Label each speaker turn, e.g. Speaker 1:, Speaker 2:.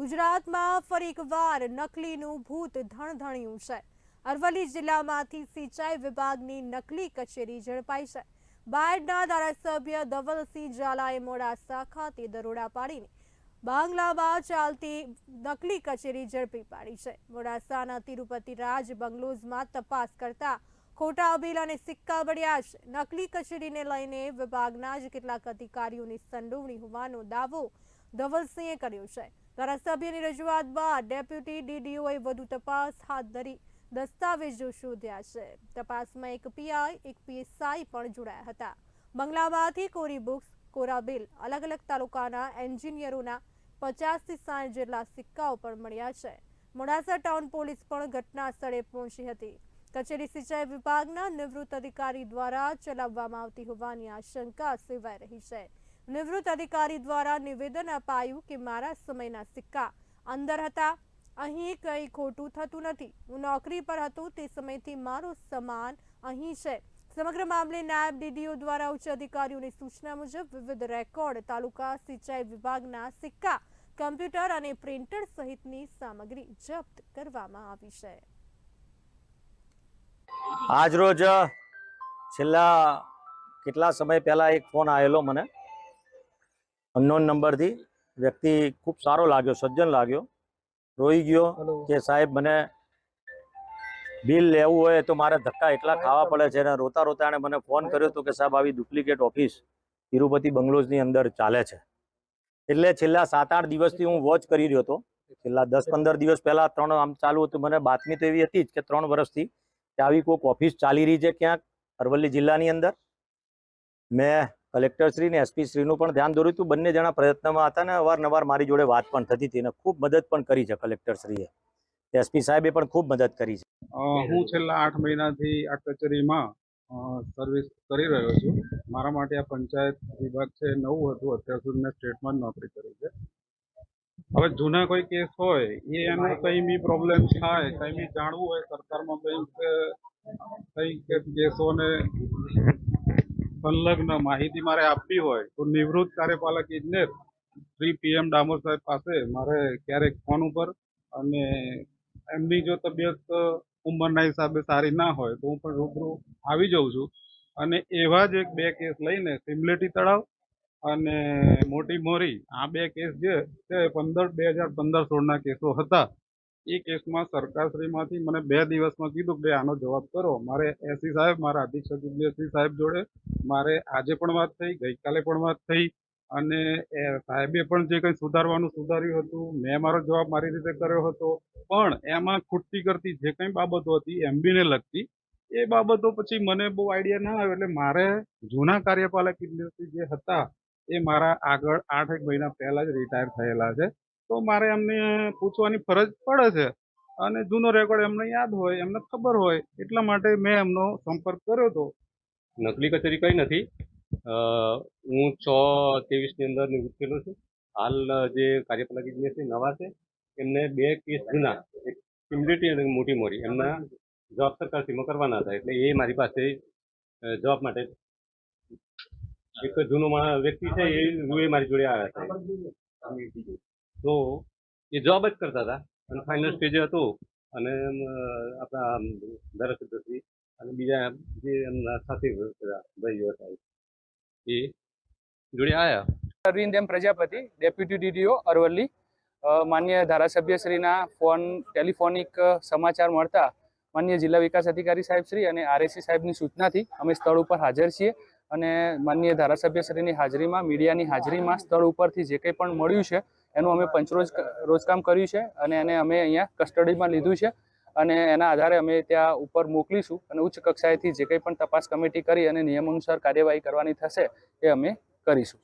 Speaker 1: ગુજરાતમાં ફરી એકવાર નકલીનું ભૂત ધણધણ્યું છે. અરવલ્લી જિલ્લામાંથી સિંચાઈ વિભાગની નકલી કચેરી ઝડપાઈ છે. બાયડના ધારાસભ્ય ધવલસિંહ ઝાલાએ મોડાસા ખાતે દરોડા પાડીને બાંગ્લામાં ચાલતી નકલી કચેરી ઝડપી પાડી છે. મોડાસાના તિરુપતિ રાજ બંગલોઝમાં તપાસ કરતા ખોટા બિલ અને સિક્કા મળ્યા છે. નકલી કચેરીને લઈને વિભાગના જ કેટલાક અધિકારીઓની સંડોવણી હોવાનો દાવો ધવલસિંહે કર્યો છે. ધારાસભ્યની રજૂઆત બાદ ડેપ્યુટી ડીડીઓએ વધુ તપાસ હાથ ધરી દસ્તાવેજો શોધ્યા છે. તપાસમાં એક પીઆઈ, એક પીએસઆઈ પણ જોડાયા હતા. બંગલામાંથી કોરી બુક્સ, કોરા બિલ અલગ અલગ તાલુકાના એન્જિનિયરોના પચાસથી સાઠ જેટલા સિક્કાઓ પણ મળ્યા છે. મોડાસા ટાઉન પોલીસ પણ ઘટના સ્થળે પહોંચી હતી. કચેરી સિંચાઈ વિભાગના નિવૃત્ત અધિકારી દ્વારા ચલાવવામાં આવતી હોવાની આશંકા સેવાઈ રહી છે. નિવૃત્ત અધિકારી દ્વારા નિવેદન અપાયું કે મારા સમયના સિક્કા અંદર હતા. અહીં કંઈ ખોટું થતું નથી. હું નોકરી પર હતો. તે સમયથી મારો સમાન અહીં છે. સમગ્ર મામલે નાયબ ડીડીઓ દ્વારા ઉચ્ચ અધિકારીઓની સૂચના મુજબ વિવિધ રેકોર્ડ, તાલુકા સિંચાઈ વિભાગના સિક્કા, કમ્પ્યુટર અને પ્રિન્ટર સહિતની સામગ્રી જપ્ત કરવામાં આવી છે.
Speaker 2: આજરોજ છેલ્લા કેટલા સમય પહેલા એક ફોન આવેલો મને? અનનોન નંબરથી વ્યક્તિ ખૂબ સારો લાગ્યો સજ્જન લાગ્યો. રોઈ ગયો કે સાહેબ મને બિલ લેવું હોય તો મારે ધક્કા એટલા ખાવા પડે છે અને રોતા રોતા એણે મને ફોન કર્યો હતો કે સાહેબ આવી ડુપ્લિકેટ ઓફિસ તિરુપતિ બંગલોઝની અંદર ચાલે છે. એટલે છેલ્લા સાત આઠ દિવસથી હું વોચ કરી રહ્યો હતો. છેલ્લા દસ પંદર દિવસ પહેલાં ત્રણ આમ ચાલુ હતું મને બાતમી તો એવી હતી જ કે ત્રણ વર્ષથી કે આવી કોઈક ઓફિસ ચાલી રહી છે ક્યાંક અરવલ્લી જિલ્લાની અંદર. મેં કલેક્ટરશ્રી ને એસપી શ્રીનું પણ ધ્યાન દોર્યું હતું. બંને જણા પ્રયત્નમાં હતા ને અવારનવાર મારી જોડે વાત પણ થતી હતી અને ખૂબ મદદ પણ કરી છે કલેક્ટરશ્રીએ. એસપી સાહેબે પણ ખૂબ મદદ કરી છે.
Speaker 3: હું છેલ્લા આઠ મહિનાથી આ કચેરીમાં સર્વિસ કરી રહ્યો છું. મારા માટે આ પંચાયત વિભાગ છે, નવું હતું. અત્યાર સુધી મેં સ્ટેટમાં નોકરી કરી છે. હવે જૂના કોઈ કેસ હોય, એ એનો કંઈ બી પ્રોબ્લેમ થાય, કંઈ બી જાણવું હોય સરકારમાં કંઈક કંઈક કેસોને સંલગ્ન માહિતી મારે આપવી હોય તો નિવૃત્ત કાર્યપાલક ઇજનેર શ્રી પીએમ ડામોર સાહેબ પાસે મારે ક્યારેક ફોન ઉપર અને એમની જો તબિયત ઉંમરના હિસાબે સારી ના હોય તો હું પણ રૂબરૂ આવી જાઉં છું. અને એવા જ એક બે કેસ લઈને સિમલેટી તળાવ અને મોટી મોરી આ બે કેસ જે પંદર, બે હજાર પંદર સોળના કેસો હતા. એ કેસમાં સરકારશ્રીમાંથી મને બે દિવસમાં કીધું કે આનો જવાબ કરો. મારે એસી સાહેબ, મારા અધિક્ષક એસી સાહેબ જોડે, મારે આજે પણ વાત થઈ, ગઈકાલે પણ વાત થઈ, અને એ સાહેબે પણ જે કંઈ સુધારવાનું સુધાર્યું હતું, મેં મારો જવાબ મારી રીતે કર્યો હતો, પણ એમાં ખૂટતી કરતી જે કંઈ બાબતો હતી એમબીને લગતી, એ બાબતો પછી મને બહુ આઈડિયા ના આવ્યો, એટલે મારે જૂના કાર્યપાલક ઇજનેરશ્રી જે હતા, એ મારા આગળ આઠ એક મહિના પહેલા જ રિટાયર થયેલા છે. તો મારે એમને પૂછવાની ફરજ પડે છે. અને જૂનો રેકોર્ડ એમને યાદ હોય, એમને ખબર હોય, એટલા માટે મેં એમનો સંપર્ક કર્યો હતો.
Speaker 4: નકલી કચેરી કઈ નથી. હું છ ત્રેવીસની અંદર નિવૃત્ત થયેલો છું. હાલ જે કાર્યપાલક છે, નવા છે, એમને બે કેસ જૂના, એક સિમ્યુલેટી અને મોટી મોરી એમના જવાબ સરકારશ્રીમાં કરવાના હતા એટલે એ મારી પાસે જવાબ માટે એક જૂનો વ્યક્તિ છે, એ મારી જોડે આવ્યા હતા તો એ જવાબ જ કરતા હતા. અને ફાઇનલ સ્ટેજે હતું. અને આપણા ધારાસભ્યશ્રી અને બીજા જે એમના સાથી ભાઈઓ હતા એ. જોડે આવ્યા
Speaker 5: Arvind M Prajapati, deputy DDO, Aravalli. માન્ય ધારાસભ્યશ્રીના ફોન, ટેલિફોનિક સમાચાર મળતા માન્ય જિલ્લા વિકાસ અધિકારી સાહેબ શ્રી અને આરએસી સાહેબની સૂચનાથી અમે સ્થળ ઉપર હાજર છીએ. અને માન્ય ધારાસભ્યશ્રીની હાજરીમાં, મીડિયાની હાજરીમાં સ્થળ ઉપરથી જે કંઈ પણ મળ્યું છે એનું અમે પંચરોજ રોજકામ કર્યું છે અને એને અમે અહીંયા કસ્ટડીમાં લીધું છે. અને એના આધારે અમે ત્યાં ઉપર મોકલીશું અને ઉચ્ચ કક્ષાએથી જે કંઈ પણ તપાસ કમિટી કરી અને નિયમ અનુસાર કાર્યવાહી કરવાની થશે એ અમે કરીશું.